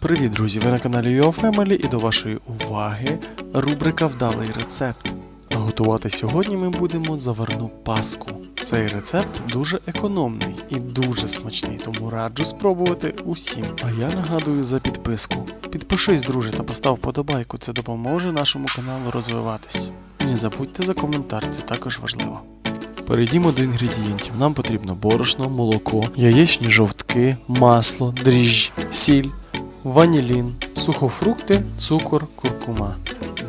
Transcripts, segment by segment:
Привіт, друзі! Ви на каналі YouFamily і до вашої уваги рубрика Вдалий рецепт. Готувати сьогодні ми будемо заварну паску. Цей рецепт дуже економний і дуже смачний, тому раджу спробувати усім. А я нагадую за підписку. Підпишись, друже, та постав подобайку, це допоможе нашому каналу розвиватись. Не забудьте за коментар, це також важливо. Перейдімо до інгредієнтів. Нам потрібно борошно, молоко, яєчні жовтки, масло, дріжджі, сіль, ванілін, сухофрукти, цукор, куркума.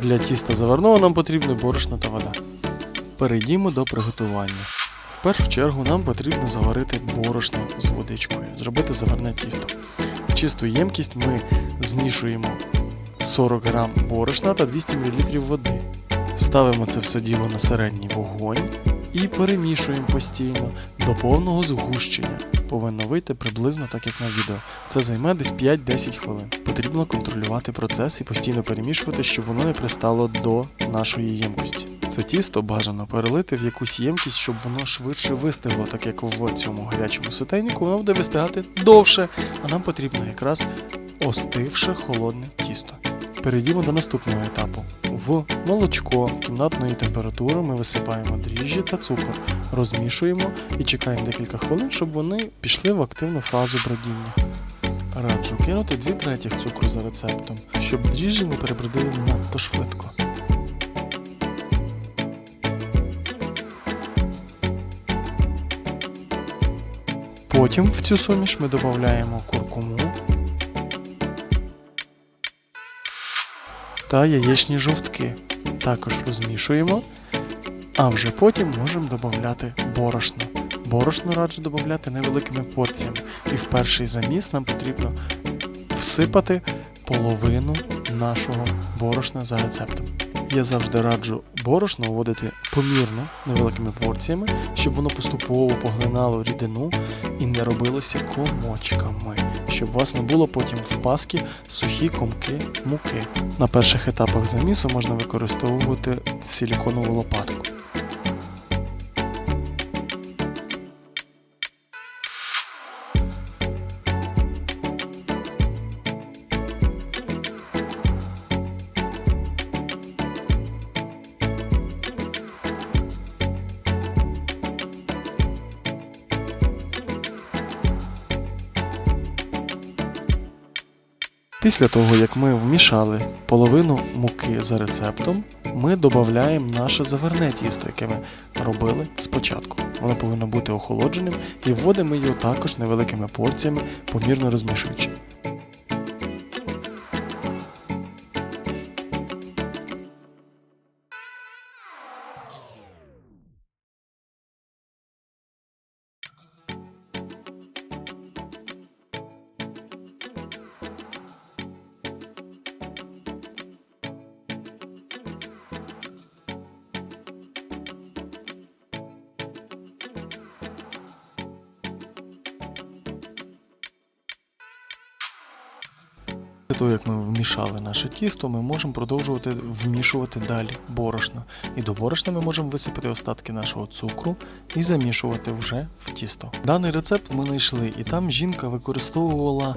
Для тіста заварного нам потрібно борошно та вода. Перейдімо до приготування. В першу чергу нам потрібно заварити борошно з водичкою, зробити заварне тісто. В чисту ємкість ми змішуємо 40 г борошна та 200 мл води. Ставимо це все діло на середній вогонь і перемішуємо постійно до повного згущення. Повинно вийти приблизно так, як на відео. Це займе десь 5-10 хвилин. Потрібно контролювати процес і постійно перемішувати, щоб воно не пристало до нашої ємкості. Це тісто бажано перелити в якусь ємкість, щоб воно швидше вистигло, так як в цьому гарячому сотейнику воно буде вистигати довше, а нам потрібно якраз остивше холодне тісто. Перейдімо до наступного етапу. В молочко кімнатної температури ми висипаємо дріжджі та цукор, розмішуємо і чекаємо декілька хвилин, щоб вони пішли в активну фазу бродіння. Раджу кинути 2 третіх цукру за рецептом, щоб дріжджі не перебродили надто швидко. Потім в цю суміш ми додаємо куркуму та яєчні жовтки. Також розмішуємо, а вже потім можемо додати борошно. Борошно раджу додати невеликими порціями. І в перший заміс нам потрібно всипати половину нашого борошна за рецептом. Я завжди раджу борошно вводити помірно невеликими порціями, щоб воно поступово поглинало рідину і не робилося комочками, щоб у вас не було потім в паски сухі комки муки. На перших етапах замісу можна використовувати силіконову лопатку. Після того, як ми вмішали половину муки за рецептом, ми додаємо наше заверне тісто, яке ми робили спочатку. Воно повинно бути охолодженим і вводимо його також невеликими порціями, помірно розмішуючи. Після того, як ми вмішали наше тісто, ми можемо продовжувати вмішувати далі борошно. І до борошна ми можемо висипати остатки нашого цукру і замішувати вже в тісто. Даний рецепт ми знайшли, і там жінка використовувала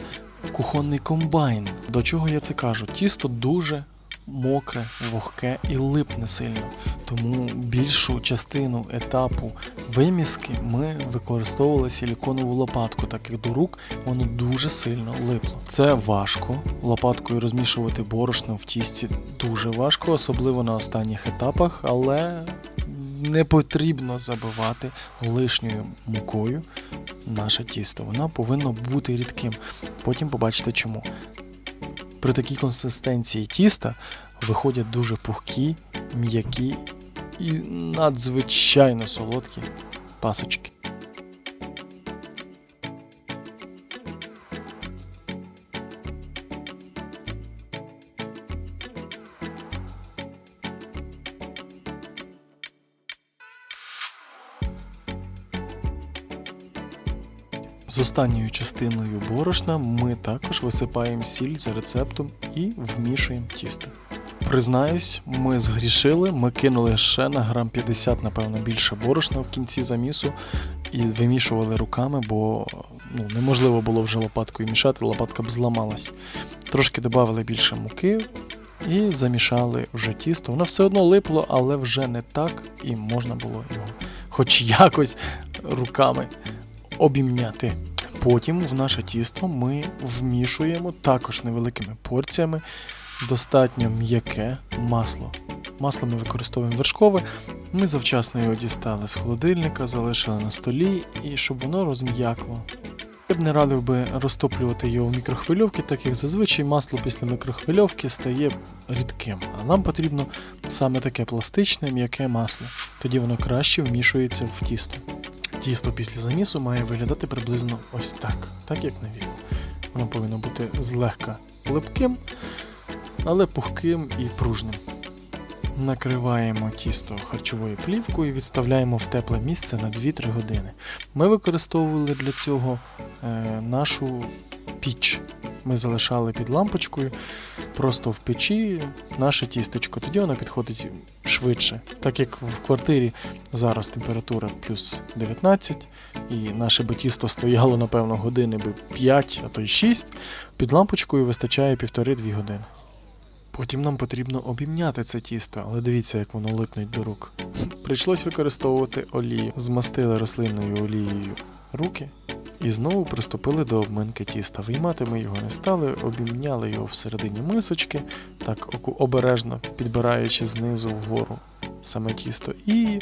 кухонний комбайн. До чого я це кажу? Тісто дуже мокре, вогке і липне сильно. Тому більшу частину етапу виміски ми використовували силіконову лопатку, так як до рук воно дуже сильно липло. Це важко. Лопаткою розмішувати борошно в тісті дуже важко, особливо на останніх етапах, але не потрібно забивати лишньою мукою наше тісто. Воно повинно бути рідким. Потім побачите чому. При такій консистенції тіста виходять дуже пухкі, м'які і надзвичайно солодкі пасочки. З останньою частиною борошна ми також висипаємо сіль за рецептом і вмішуємо тісто. Признаюсь, ми згрішили, ми кинули ще на грам 50, напевно, більше борошна в кінці замісу і вимішували руками, бо ну, неможливо було вже лопаткою мішати, лопатка б зламалась. Трошки додали більше муки і замішали вже тісто. Воно все одно липло, але вже не так, і можна було його хоч якось руками обімняти. Потім в наше тісто ми вмішуємо також невеликими порціями достатньо м'яке масло. Масло ми використовуємо вершкове. Ми завчасно його дістали з холодильника, залишили на столі і щоб воно розм'якло. Я б не радив би розтоплювати його в мікрохвильовці, так як зазвичай масло після мікрохвильовки стає рідким. А нам потрібно саме таке пластичне, м'яке масло. Тоді воно краще вмішується в тісто. Тісто після замісу має виглядати приблизно ось так, так як на відео. Воно повинно бути злегка липким, але пухким і пружним. Накриваємо тісто харчовою плівкою і відставляємо в тепле місце на 2-3 години. Ми використовували для цього е, нашу піч. Ми залишали під лампочкою просто в печі наше тістечко. Тоді воно підходить швидше. Так як в квартирі зараз температура плюс 19, і наше би тісто стояло, напевно, години би 5, а то й 6, під лампочкою вистачає 1,5-2 години. Потім нам потрібно обімняти це тісто, але дивіться, як воно липнуть до рук. Прийшлось використовувати олію. Змастили рослинною олією руки і знову приступили до обминки тіста. Виймати ми його не стали, обімняли його всередині мисочки, так обережно підбираючи знизу вгору саме тісто, і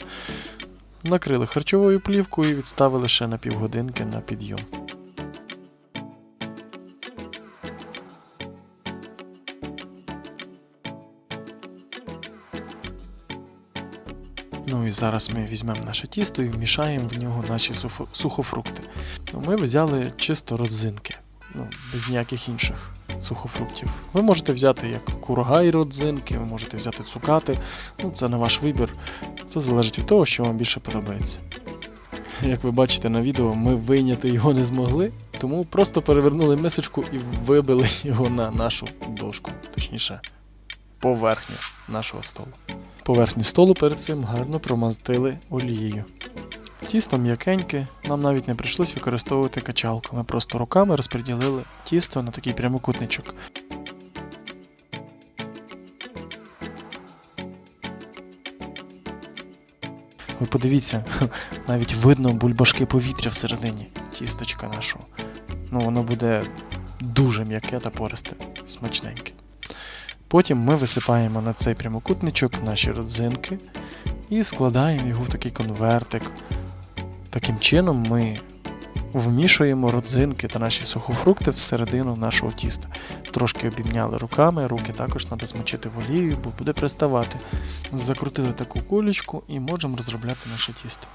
накрили харчовою плівкою і відставили ще на півгодинки на підйом. Зараз ми візьмемо наше тісто і вмішаємо в нього наші сухофрукти. Ну, ми взяли чисто родзинки, ну, без ніяких інших сухофруктів. Ви можете взяти як курагай родзинки, ви можете взяти цукати. Ну, це на ваш вибір. Це залежить від того, що вам більше подобається. Як ви бачите на відео, ми вийняти його не змогли, тому просто перевернули мисочку і вибили його на нашу дошку, точніше, поверхню нашого столу. Поверхні столу перед цим гарно промастили олією. Тісто м'якеньке, нам навіть не прийшлось використовувати качалку. Ми просто руками розподілили тісто на такий прямокутничок. Ви подивіться, навіть видно бульбашки повітря всередині тісточка нашого. Ну, воно буде дуже м'яке та пористе, смачненьке. Потім ми висипаємо на цей прямокутничок наші родзинки і складаємо його в такий конвертик. Таким чином ми вмішуємо родзинки та наші сухофрукти всередину нашого тіста. Трошки обімняли руками, руки також треба змочити в олію, бо буде приставати. Закрутили таку кулечку і можемо розробляти наше тісто.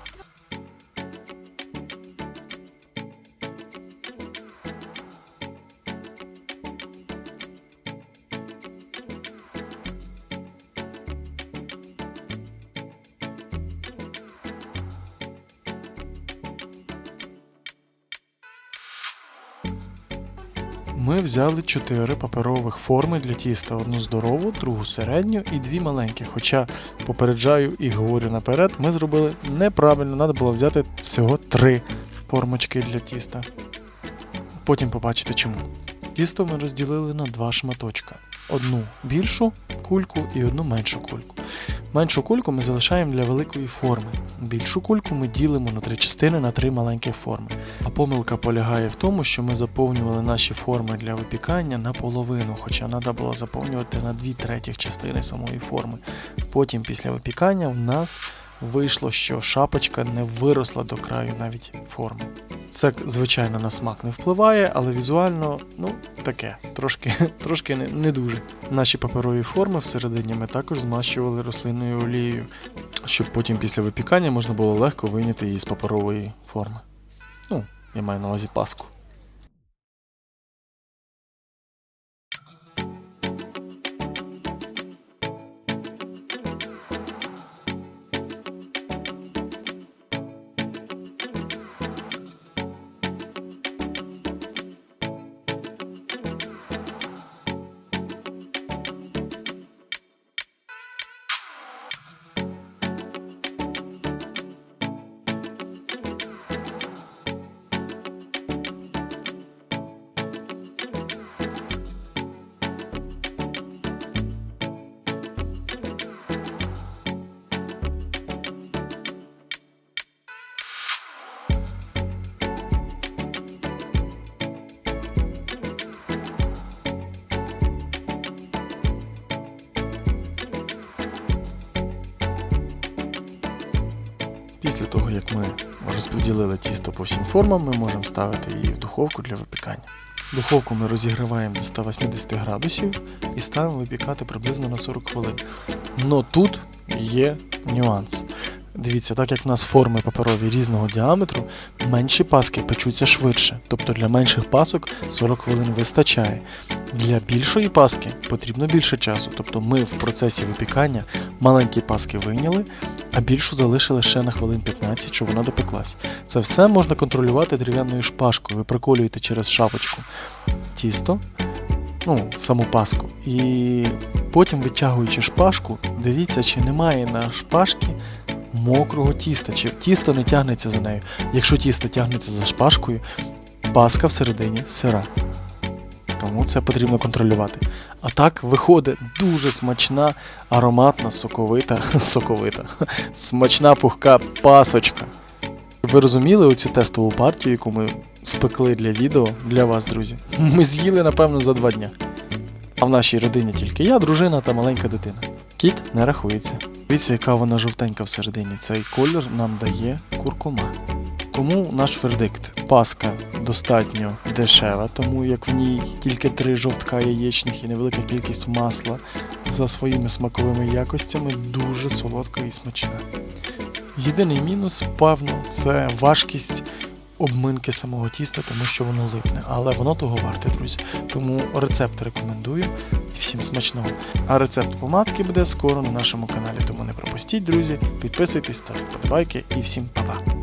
Ми взяли чотири паперових форми для тіста: одну здорову, другу середню і дві маленькі. Хоча попереджаю і говорю наперед, ми зробили неправильно, треба було взяти всього три формочки для тіста. Потім побачите чому. Тісто ми розділили на два шматочка: одну більшу кульку і одну меншу кульку. Меншу кульку ми залишаємо для великої форми. Більшу кульку ми ділимо на три частини на три маленькі форми. А помилка полягає в тому, що ми заповнювали наші форми для випікання наполовину, хоча треба було заповнювати на дві третіх частини самої форми. Потім після випікання в нас вийшло, що шапочка не виросла до краю навіть форми. Це, звичайно, на смак не впливає, але візуально, ну, таке, трошки, трошки не, не дуже. Наші паперові форми всередині ми також змащували рослинною олією, щоб потім після випікання можна було легко вийняти її з паперової форми. Ну, я маю на увазі паску. Після того, як ми розподілили тісто по всім формам, ми можемо ставити її в духовку для випікання. Духовку ми розігріваємо до 180 градусів і ставимо випікати приблизно на 40 хвилин. Но тут є нюанс. Дивіться, так як в нас форми паперові різного діаметру, менші паски печуться швидше. Тобто для менших пасок 40 хвилин вистачає. Для більшої паски потрібно більше часу. Тобто ми в процесі випікання маленькі паски вийняли, а більшу залишили ще на хвилин 15, щоб вона допеклась. Це все можна контролювати дерев'яною шпажкою. Ви приколюєте через шапочку тісто, ну, саму паску. І потім, витягуючи шпажку, дивіться, чи немає на шпажці мокрого тіста, чи тісто не тягнеться за нею. Якщо тісто тягнеться за шпажкою, паска всередині сира. Тому це потрібно контролювати. А так виходить дуже смачна, ароматна, соковита, соковита, смачна пухка пасочка. Ви розуміли оцю тестову партію, яку ми спекли для відео для вас, друзі? Ми з'їли, напевно, за два дня. А в нашій родині тільки я, дружина та маленька дитина. Кіт не рахується. Дивіться, яка вона жовтенька всередині. Цей колір нам дає куркума. Тому наш вердикт. Паска достатньо дешева, тому як в ній тільки три жовтка яєчних і невелика кількість масла за своїми смаковими якостями дуже солодка і смачна. Єдиний мінус, певно, це важкість обминки самого тіста, тому що воно липне, але воно того варте, друзі. Тому рецепт рекомендую всім смачного. А рецепт помадки буде скоро на нашому каналі, тому не пропустіть, друзі. Підписуйтесь, ставте подбайки і всім па-па!